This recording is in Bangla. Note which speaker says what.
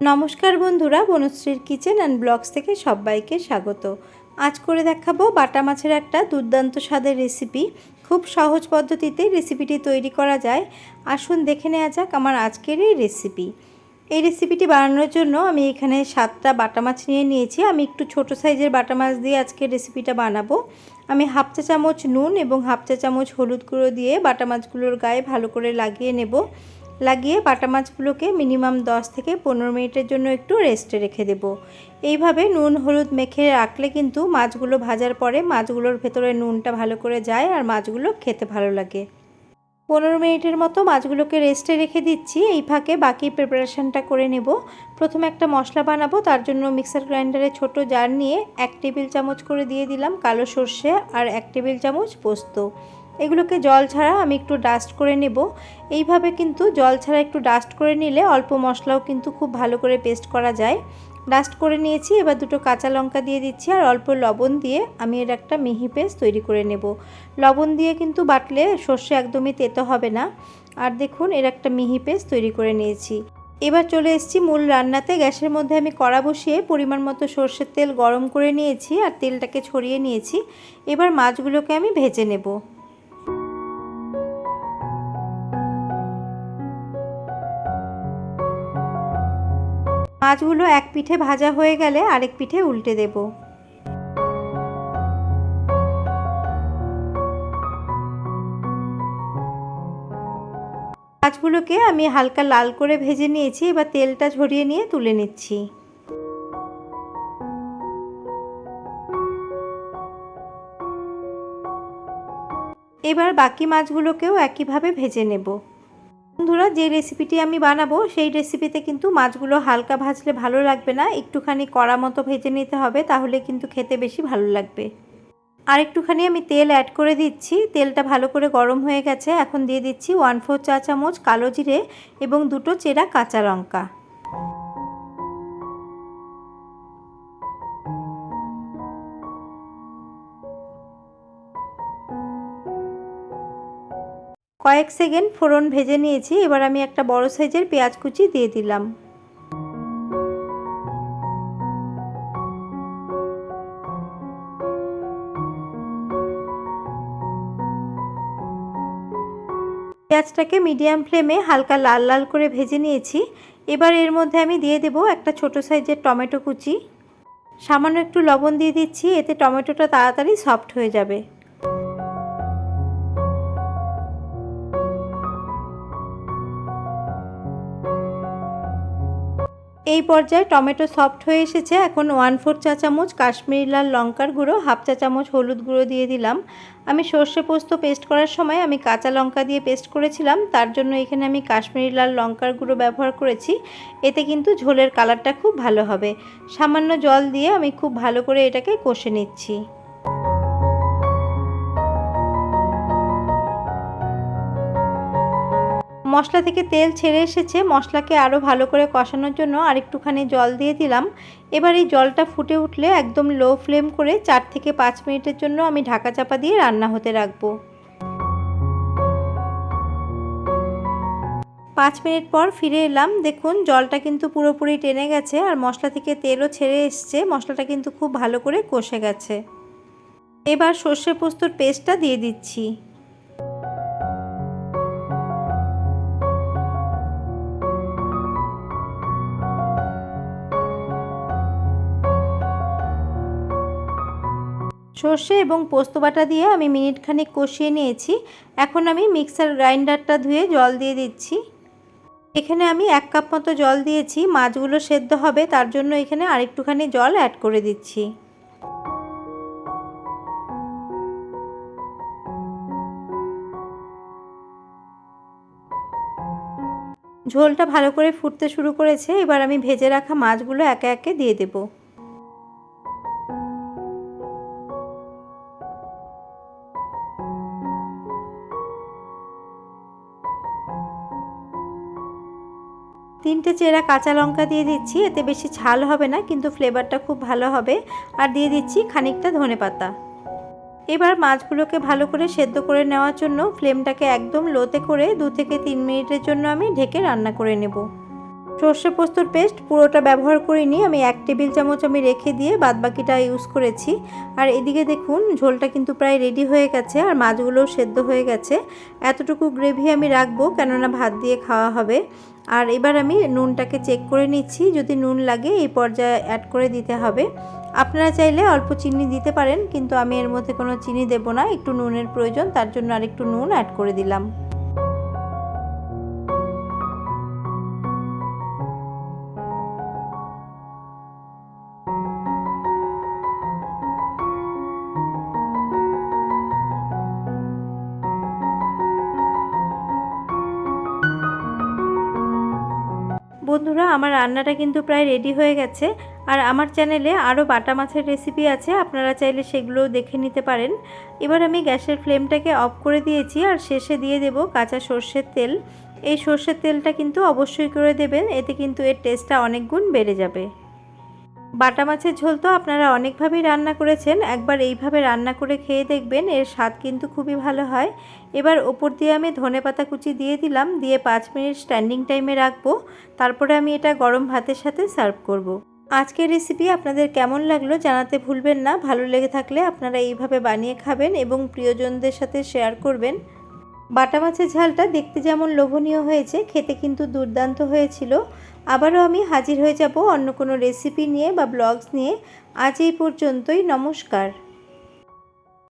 Speaker 1: নমস্কার বন্ধুরা, বনশ্রীর কিচেন অ্যান্ড ব্লগস থেকে সবাইকে স্বাগত। আজ করে দেখাবো বাটা মাছের একটা দুর্দান্ত স্বাদের রেসিপি। খুব সহজ পদ্ধতিতে রেসিপিটি তৈরি করা যায়। আসুন দেখে নেওয়া যাক আমার আজকের এই রেসিপি। এই রেসিপিটি বানানোর জন্য আমি এখানে সাতটা বাটা মাছ নিয়ে নিয়েছি। আমি একটু ছোট সাইজের বাটা মাছ দিয়ে আজকে রেসিপিটা বানাবো। আমি হাফ চা চামচ নুন এবং হাফ চা চামচ হলুদ গুঁড়ো দিয়ে বাটা মাছগুলোর গায়ে ভালো করে লাগিয়ে নেব। লাগিয়ে বাটা মাছগুলোকে মিনিমাম 10 থেকে পনেরো মিনিটের জন্য একটু রেস্টে রেখে দেব। এইভাবে নুন, হলুদ মেখে রাখলে কিন্তু মাছগুলো ভাজার পরে মাছগুলোর ভেতরে নুনটা ভালো করে যায় আর মাছগুলো খেতে ভালো লাগে। পনেরো মিনিটের মতো মাছগুলোকে রেস্টে রেখে দিচ্ছি। এই ফাঁকে বাকি প্রিপারেশানটা করে নেব। প্রথমে একটা মশলা বানাবো, তার জন্য মিক্সার গ্রাইন্ডারে ছোট জার নিয়ে এক টেবিল চামচ করে দিয়ে দিলাম কালো সর্ষে আর এক টেবিল চামচ পোস্ত। এগুলোকে জল ছাড়া আমি একটু ডাস্ট করে নেব। এইভাবে কিন্তু জল ছাড়া একটু ডাস্ট করে নিলে অল্প মশলাও কিন্তু খুব ভালো করে পেস্ট করা যায়। ডাস্ট করে নিয়েছি, এবার দুটো কাঁচা লঙ্কা দিয়ে দিচ্ছি আর অল্প লবণ দিয়ে আমি এর একটা মিহি পেস্ট তৈরি করে নেব। লবণ দিয়ে কিন্তু বাটলে সর্ষে একদমই তেতো হবে না। আর দেখুন, এর একটা মিহি পেস্ট তৈরি করে নিয়েছি। এবার চলে এসেছি মূল রান্নাতে। গ্যাসের মধ্যে আমি কড়া বসিয়ে পরিমাণ মতো সর্ষের তেল গরম করে নিয়েছি আর তেলটাকে ছড়িয়ে নিয়েছি। এবার মাছগুলোকে আমি ভেজে নেব। মাছগুলো এক পিঠে ভাজা হয়ে গেলে আরেক পিঠে উল্টে দেব। মাছগুলোকে আমি হালকা লাল করে ভেজে নিয়েছি, এবার তেলটা ঝরিয়ে নিয়ে তুলে নিচ্ছি। এবার বাকি মাছগুলোকেও একইভাবে ভেজে নেব। বন্ধুরা, যে রেসিপিটি আমি বানাবো, সেই রেসিপিতে কিন্তু মাছগুলো হালকা ভাজলে ভালো লাগবে না। একটুখানি কড়া মতো ভেজে নিতে হবে, তাহলে কিন্তু খেতে বেশি ভালো লাগবে। আর একটুখানি আমি তেল অ্যাড করে দিচ্ছি। তেলটা ভালো করে গরম হয়ে গেছে। এখন দিয়ে দিচ্ছি ওয়ান ফোর চা চামচ কালো জিরে এবং দুটো চেরা কাঁচা লঙ্কা। কয়েক সেকেন্ড ফোড়ন ভেজে নিয়েছি, এবার আমি একটা বড় সাইজের পেঁয়াজ কুচি দিয়ে দিলাম। পেঁয়াজটাকে মিডিয়াম ফ্লেমে হালকা লাল লাল করে ভেজে নিয়েছি। এবার এর মধ্যে আমি দিয়ে দেব একটা ছোট সাইজের টমেটো কুচি। সামান্য একটু লবণ দিয়ে দিচ্ছি, এতে টমেটোটা তাড়াতাড়ি সফট হয়ে যাবে। এই পর্যায়ে টমেটো সফট হয়ে এসেছে। এখন ওয়ান ফোর চা চামচ কাশ্মীরি লাল লঙ্কার গুঁড়ো হাফ চা চামচ হলুদ গুঁড়ো দিয়ে দিলাম। আমি সর্ষে পোস্ত পেস্ট করার সময় আমি কাঁচা লঙ্কা দিয়ে পেস্ট করেছিলাম। তার জন্য এখানে আমি কাশ্মীরি লাল লঙ্কার গুঁড়ো ব্যবহার করেছি। এতে কিন্তু ঝোলের কালারটা খুব ভালো হবে। সামান্য জল দিয়ে আমি খুব ভালো করে এটাকে কষে নিচ্ছি। মশলা থেকে তেল ছেড়ে এসেছে। মশলাকে আরও ভালো করে কষানোর জন্য আরেকটুখানি জল দিয়ে দিলাম। এবার এই জলটা ফুটে উঠলে একদম লো ফ্লেম করে চার থেকে পাঁচ মিনিটের জন্য আমি ঢাকা চাপা দিয়ে রান্না হতে রাখব। পাঁচ মিনিট পর ফিরে এলাম। দেখুন, জলটা কিন্তু পুরোপুরি টেনে গেছে আর মশলা থেকে তেলও ছেড়ে এসছে। মশলাটা কিন্তু খুব ভালো করে কষে গেছে। এবার সর্ষে পোস্তর পেস্টটা দিয়ে দিচ্ছি। সর্ষে এবং পোস্ত বাটা দিয়ে আমি মিনিট খানিক কষিয়ে নিয়েছি। এখন আমি মিক্সার গ্রাইন্ডারটা ধুয়ে জল দিয়ে দিচ্ছি। এখানে আমি এক কাপ মতো জল দিয়েছি। মাছগুলো সেদ্ধ হবে, তার জন্য এখানে আরেকটুখানি জল অ্যাড করে দিচ্ছি। ঝোলটা ভালো করে ফুটতে শুরু করেছে। এবার আমি ভেজে রাখা মাছগুলো একে একে দিয়ে দেবো। তিনটে চেরা কাঁচা লঙ্কা দিয়ে দিচ্ছি, এতে বেশি ঝাল হবে না, কিন্তু ফ্লেভারটা খুব ভালো হবে। আর দিয়ে দিচ্ছি খানিকটা ধনে পাতা। এবার মাছগুলোকে ভালো করে সেদ্ধ করে নেওয়ার জন্য ফ্লেমটাকে একদম লোতে করে দু থেকে তিন মিনিটের জন্য আমি ঢেকে রান্না করে নেব। সর্ষে পোস্তর পেস্ট পুরোটা ব্যবহার করিনি আমি এক টেবিল চামচ আমি রেখে দিয়ে বাদবাকিটা ইউজ করেছি। আর এদিকে দেখুন, ঝোলটা কিন্তু প্রায় রেডি হয়ে গেছে আর মাছগুলোও সেদ্ধ হয়ে গেছে। এতটুকু গ্রেভি আমি রাখব, কেননা ভাত দিয়ে খাওয়া হবে। আর এবার আমি নুনটাকে চেক করে নিচ্ছি, যদি নুন লাগে এই পর্যায়ে অ্যাড করে দিতে হবে। আপনারা চাইলে অল্প চিনি দিতে পারেন, কিন্তু আমি এর মধ্যে কোনো চিনি দেব না, একটু নুনের প্রয়োজন, তার জন্য আর একটু নুন অ্যাড করে দিলাম। বন্ধুরা, আমার রান্নাটা কিন্তু প্রায় রেডি হয়ে গেছে। আর আমার চ্যানেলে আরও বাটা মাছের রেসিপি আছে, আপনারা চাইলে সেগুলোও দেখে নিতে পারেন। এবার আমি গ্যাসের ফ্লেমটাকে অফ করে দিয়েছি আর শেষে দিয়ে দেব কাঁচা সর্ষের তেল। এই সর্ষের তেলটা কিন্তু অবশ্যই করে দেবেন, এতে কিন্তু এর টেস্টটা অনেক গুণ বেড়ে যাবে। বাটা মাছের ঝোল তো আপনারা অনেকভাবেই রান্না করেছেন। একবার এইভাবে রান্না করে খেয়ে দেখবেন, এর স্বাদ কিন্তু খুবই ভালো হয়। এবার ওপর দিয়ে আমি ধনে পাতা কুচি দিয়ে দিলাম, দিয়ে পাঁচ মিনিট স্ট্যান্ডিং টাইমে রাখব। তারপরে আমি এটা গরম ভাতের সাথে সার্ভ করব। আজকের রেসিপি আপনাদের কেমন লাগল জানাতে ভুলবেন না। ভালো লেগে থাকলে আপনারা এইভাবে বানিয়ে খাবেন এবং প্রিয়জনদের সাথে শেয়ার করবেন। বাটা মাছের ঝালটা দেখতে যেমন লোভনীয় হয়েছে, খেতে কিন্তু দুর্দান্ত হয়েছিল। আবারও আমি হাজির হয়ে যাব অন্য কোনো রেসিপি নিয়ে বা ব্লগস নিয়ে। আজ এই পর্যন্তই, নমস্কার।